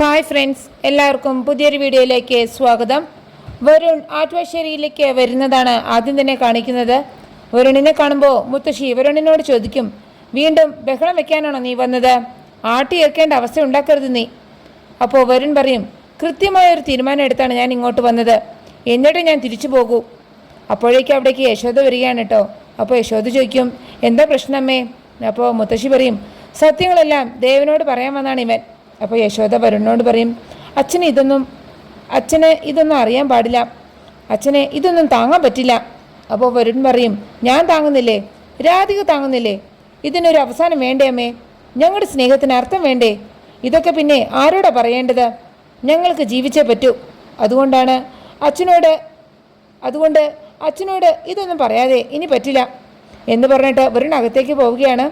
Hi friends എല്ലാവർക്കും പുതിയൊരു വീഡിയോയിലേക്ക് സ്വാഗതം. വരുൺ ആറ്റുവാശ്ശേരിയിലേക്ക് വരുന്നതാണ് ആദ്യം തന്നെ കാണിക്കുന്നത്. വരുണിനെ കാണുമ്പോൾ മുത്തശ്ശി വരുണിനോട് ചോദിക്കും വീണ്ടും ബഹളം വെക്കാനാണോ നീ വന്നത്? ആട്ടി ഇറക്കേണ്ട അവസ്ഥ ഉണ്ടാക്കരുത് നീ. അപ്പോൾ വരുൺ പറയും കൃത്യമായ ഒരു തീരുമാനം എടുത്താണ് ഞാൻ ഇങ്ങോട്ട് വന്നത്. എന്നിട്ട് ഞാൻ തിരിച്ചു പോകൂ. അപ്പോഴേക്കും അവിടേക്ക് യശോദ വരികയാണ് കേട്ടോ. അപ്പോൾ യശോദ ചോദിക്കും എന്താ പ്രശ്നമേ അപ്പോൾ മുത്തശ്ശി പറയും സത്യങ്ങളെല്ലാം ദേവനോട് പറയാൻ വന്നാണ് ഇവൻ. അപ്പോൾ യശോദ വരുണിനോട് പറയും അച്ഛന് ഇതൊന്നും അച്ഛന് ഇതൊന്നും അറിയാൻ പാടില്ല. അച്ഛനെ ഇതൊന്നും താങ്ങാൻ പറ്റില്ല. അപ്പോൾ വരുൺ പറയും ഞാൻ താങ്ങുന്നില്ലേ? രാധിക താങ്ങുന്നില്ലേ? ഇതിനൊരു അവസാനം വേണ്ടേ അമ്മേ? ഞങ്ങളുടെ സ്നേഹത്തിന് അർത്ഥം വേണ്ടേ? ഇതൊക്കെ പിന്നെ ആരോടാ പറയേണ്ടത്? ഞങ്ങൾക്ക് ജീവിച്ചേ പറ്റൂ. അതുകൊണ്ടാണ് അച്ഛനോട് അതുകൊണ്ട് അച്ഛനോട് ഇതൊന്നും പറയാതെ ഇനി പറ്റില്ല എന്ന് പറഞ്ഞിട്ട് വരുൺ അകത്തേക്ക് പോവുകയാണ്.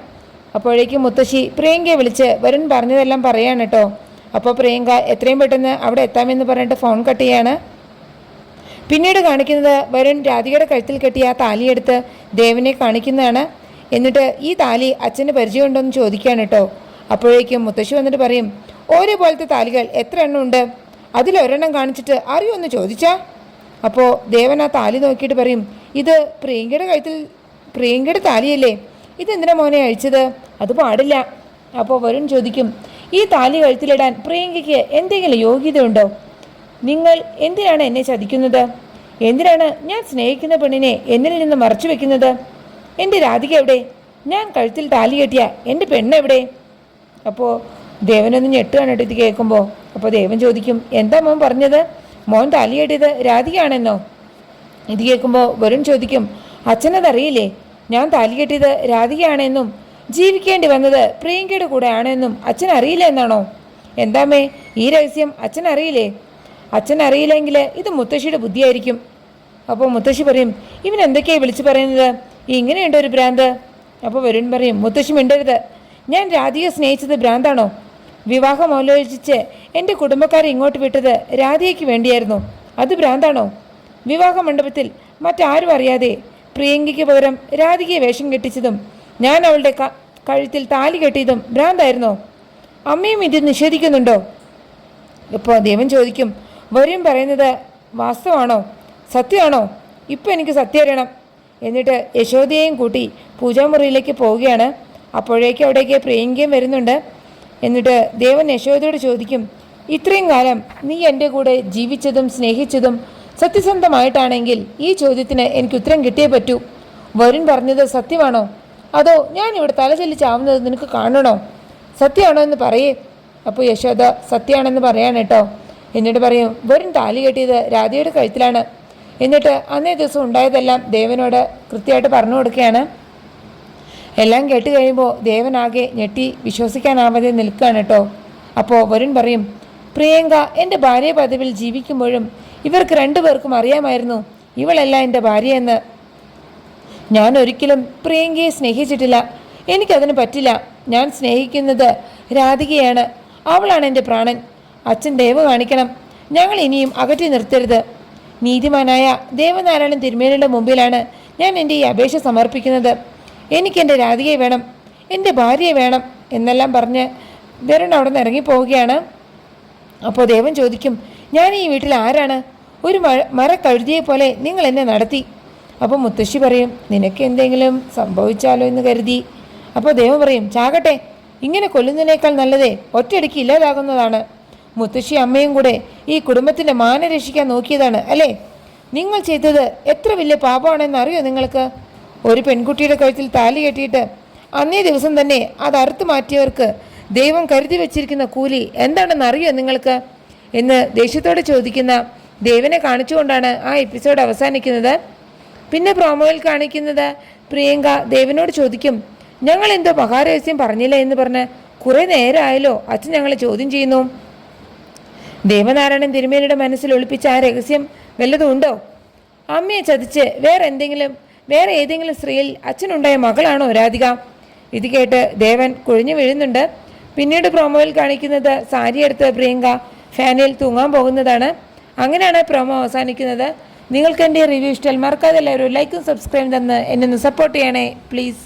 അപ്പോഴേക്കും മുത്തശ്ശി പ്രിയങ്കയെ വിളിച്ച് വരുൺ പറഞ്ഞതെല്ലാം പറയാണ് കേട്ടോ അപ്പോൾ പ്രിയങ്ക എത്രയും പെട്ടെന്ന് അവിടെ എത്താമെന്ന് പറഞ്ഞിട്ട് ഫോൺ കട്ട് ചെയ്യാണ്. പിന്നീട് കാണിക്കുന്നത് വരുൺ രാധികയുടെ കഴുത്തിൽ കെട്ടിയ ആ താലിയെടുത്ത് ദേവനെ കാണിക്കുന്നതാണ്. എന്നിട്ട് ഈ താലി അച്ഛന് പരിചയമുണ്ടോ എന്ന് ചോദിക്കുകയാണ് കേട്ടോ അപ്പോഴേക്കും മുത്തശ്ശി വന്നിട്ട് പറയും ഓരോ പോലത്തെ താലികൾ എത്ര എണ്ണം ഉണ്ട്? അതിലൊരെണ്ണം കാണിച്ചിട്ട് അറിയുമെന്ന് ചോദിച്ചാ? അപ്പോൾ ദേവൻ ആ താലി നോക്കിയിട്ട് പറയും ഇത് പ്രിയങ്കയുടെ കഴുത്തിൽ പ്രിയങ്കയുടെ താലിയല്ലേ? ഇതെന്തിനാ മോനെ അഴിച്ചത്? അത് പാടില്ല. അപ്പോൾ വരുൺ ചോദിക്കും ഈ താലി കഴുത്തിലിടാൻ പ്രിയങ്കയ്ക്ക് എന്തെങ്കിലും യോഗ്യതയുണ്ടോ? നിങ്ങൾ എന്തിനാണ് എന്നെ ചതിക്കുന്നത്? എന്തിനാണ് ഞാൻ സ്നേഹിക്കുന്ന പെണ്ണിനെ എന്നിൽ നിന്ന് മറച്ചു വെക്കുന്നത്? എന്റെ രാധിക എവിടെ? ഞാൻ കഴുത്തിൽ താലി കെട്ടിയ എന്റെ പെണ്ണ് എവിടെ? അപ്പോൾ ദേവനൊന്ന് ഞെട്ടുകയാണ് കേട്ടോ ഇത് കേൾക്കുമ്പോൾ അപ്പോൾ ദേവൻ ചോദിക്കും എന്താ മോൻ പറഞ്ഞത്? മോൻ താലി കെട്ടിയത് രാധികയാണെന്നോ? ഇത് കേൾക്കുമ്പോൾ വരുൺ ചോദിക്കും അച്ഛനതറിയില്ലേ? ഞാൻ താലി കെട്ടിയത് രാധികയാണെന്നും ജീവിക്കേണ്ടി വന്നത് പ്രിയങ്കയുടെ കൂടെ ആണെന്നും അച്ഛൻ അറിയില്ല എന്നാണോ? എന്താമേ ഈ രഹസ്യം അച്ഛൻ അറിയില്ലേ? അച്ഛൻ അറിയില്ലെങ്കിൽ ഇത് മുത്തശ്ശിയുടെ ബുദ്ധിയായിരിക്കും. അപ്പോൾ മുത്തശ്ശി പറയും ഇവൻ എന്തൊക്കെയാണ് വിളിച്ചു പറയുന്നത്? ഇങ്ങനെയുണ്ട് ഒരു ഭ്രാന്ത്. അപ്പോൾ വരുൺ പറയും മുത്തശ്ശി മിണ്ടരുത്. ഞാൻ രാധിയെ സ്നേഹിച്ചത് ഭ്രാന്താണോ? വിവാഹം ആലോചിച്ച് എന്റെ കുടുംബക്കാരെ ഇങ്ങോട്ട് വിട്ടത് രാധികയ്ക്ക് വേണ്ടിയായിരുന്നു. അത് ഭ്രാന്താണോ? വിവാഹ മണ്ഡപത്തിൽ മറ്റാരും അറിയാതെ പ്രിയങ്കയ്ക്ക് പകരം രാധികയെ വേഷം കെട്ടിച്ചതും ഞാൻ അവളുടെ കഴുത്തിൽ താലി കെട്ടിയതും ഭ്രാന്തായിരുന്നോ? അമ്മയും ഇത് നിഷേധിക്കുന്നുണ്ടോ? ഇപ്പോൾ ദേവൻ ചോദിക്കും വരും പറയുന്നത് വാസ്തവാണോ? സത്യമാണോ? ഇപ്പം എനിക്ക് സത്യം അറിയണം. എന്നിട്ട് യശോദയെയും കൂട്ടി പൂജാമുറിയിലേക്ക് പോവുകയാണ്. അപ്പോഴേക്ക് അവിടേക്ക് പ്രിയങ്കയും വരുന്നുണ്ട്. എന്നിട്ട് ദേവൻ യശോദയോട് ചോദിക്കും ഇത്രയും കാലം നീ എന്റെ കൂടെ ജീവിച്ചതും സ്നേഹിച്ചതും സത്യസന്ധമായിട്ടാണെങ്കിൽ ഈ ചോദ്യത്തിന് എനിക്ക് ഉത്തരം കിട്ടിയേ പറ്റൂ. വരുൺ പറഞ്ഞത് സത്യമാണോ? അതോ ഞാൻ ഇവിടെ തലചലിച്ചാവുന്നത് ചാവുന്നത് നിനക്ക് കാണണോ? സത്യമാണോ എന്ന് പറയേ. അപ്പോൾ യശോദ സത്യമാണെന്ന് പറയാണ് കേട്ടോ. എന്നിട്ട് പറയും വെറും താലി കെട്ടിയത് രാധയുടെ കഴുത്തിലാണ്. എന്നിട്ട് അന്നേ ദിവസം ഉണ്ടായതെല്ലാം ദേവനോട് കൃത്യമായിട്ട് പറഞ്ഞു കൊടുക്കുകയാണ്. എല്ലാം കേട്ട് കഴിയുമ്പോൾ ദേവനാകെ ഞെട്ടി വിശ്വസിക്കാനാവാതെ നിൽക്കുകയാണ് കേട്ടോ. അപ്പോൾ വരുൺ പറയും പ്രിയങ്ക എന്റെ ഭാര്യ പദവിയിൽ ജീവിക്കുമ്പോഴും ഇവർക്ക് രണ്ടുപേർക്കും അറിയാമായിരുന്നു. ഇവളല്ല എന്റെ ഭാര്യയെന്ന് ഞാൻ ഒരിക്കലും പ്രിയങ്കയെ സ്നേഹിച്ചിട്ടില്ല. എനിക്കതിന് പറ്റില്ല. ഞാൻ സ്നേഹിക്കുന്നത് രാധികയാണ്. അവളാണ് എന്റെ പ്രാണൻ. അച്ഛൻ ദയവ് കാണിക്കണം. ഞങ്ങൾ ഇനിയും അകറ്റി നിർത്തരുത്. നീതിമാനായ ദേവനാരായണൻ തിരുമേനിയുടെ മുമ്പിലാണ് ഞാൻ എന്റെ ഈ അപേക്ഷ സമർപ്പിക്കുന്നത്. എനിക്കെന്റെ രാധികയെ വേണം. എന്റെ ഭാര്യയെ വേണം എന്നെല്ലാം പറഞ്ഞ് വരുൺ അവിടെ നിന്ന് ഇറങ്ങിപ്പോവുകയാണ്. അപ്പോൾ ദേവൻ ചോദിക്കും ഞാൻ ഈ വീട്ടിൽ ആരാണ്? ഒരു മഴ മരക്കഴുതിയെ പോലെ നിങ്ങൾ എന്നെ നടത്തി. അപ്പോൾ മുത്തശ്ശി പറയും നിനക്ക് എന്തെങ്കിലും സംഭവിച്ചാലോ എന്ന് കരുതി. അപ്പോൾ ദൈവം പറയും ചാകട്ടെ ഇങ്ങനെ കൊല്ലുന്നതിനേക്കാൾ നല്ലതേ ഒറ്റയടിക്ക് ഇല്ലാതാകുന്നതാണ്. മുത്തശ്ശി അമ്മയും കൂടെ ഈ കുടുംബത്തിന്റെ മാന രക്ഷിക്കാൻ നോക്കിയതാണ് അല്ലേ? നിങ്ങൾ ചെയ്തത് എത്ര വലിയ പാപമാണെന്ന് അറിയോ നിങ്ങൾക്ക്? ഒരു പെൺകുട്ടിയുടെ കഴുത്തിൽ താലി കെട്ടിയിട്ട് അന്നേ ദിവസം തന്നെ അത് അറുത്ത് മാറ്റിയവർക്ക് ദൈവം കരുതി വെച്ചിരിക്കുന്ന കൂലി എന്താണെന്ന് അറിയോ നിങ്ങൾക്ക്? എന്ന് ദേഷ്യത്തോടെ ചോദിക്കുന്ന ദേവനെ കാണിച്ചുകൊണ്ടാണ് ആ എപ്പിസോഡ് അവസാനിക്കുന്നത്. പിന്നെ പ്രോമോയിൽ കാണിക്കുന്നത് പ്രിയങ്ക ദേവനോട് ചോദിക്കും ഞങ്ങൾ എന്തോ മഹാരഹസ്യം പറഞ്ഞില്ല? എന്ന് പറഞ്ഞ് കുറേ നേരമായല്ലോ അച്ഛൻ ഞങ്ങളെ ചോദ്യം ചെയ്യുന്നു. ദേവനാരായണൻ തിരുമേനിയുടെ മനസ്സിൽ ഒളിപ്പിച്ച ആ രഹസ്യം വല്ലതും ഉണ്ടോ? അമ്മയെ ചതിച്ച് വേറെ എന്തെങ്കിലും വേറെ ഏതെങ്കിലും സ്ത്രീയിൽ അച്ഛനുണ്ടായ മകളാണോ രാധിക? ഇത് കേട്ട് ദേവൻ കുഴിഞ്ഞു വീഴുന്നുണ്ട്. പിന്നീട് പ്രൊമോയിൽ കാണിക്കുന്നത് സാരിയെടുത്ത് പ്രിയങ്ക ഫാനിൽ തൂങ്ങാൻ പോകുന്നതാണ്. അങ്ങനെയാണ് പ്രൊമോ അവസാനിക്കുന്നത്. നിങ്ങൾക്ക് എന്റെ റിവ്യൂ ഇഷ്ടം മറക്കാതെ എല്ലാവരും ലൈക്കും സബ്സ്ക്രൈബും തന്ന് എന്നെ ഒന്ന് സപ്പോർട്ട് ചെയ്യണേ പ്ലീസ്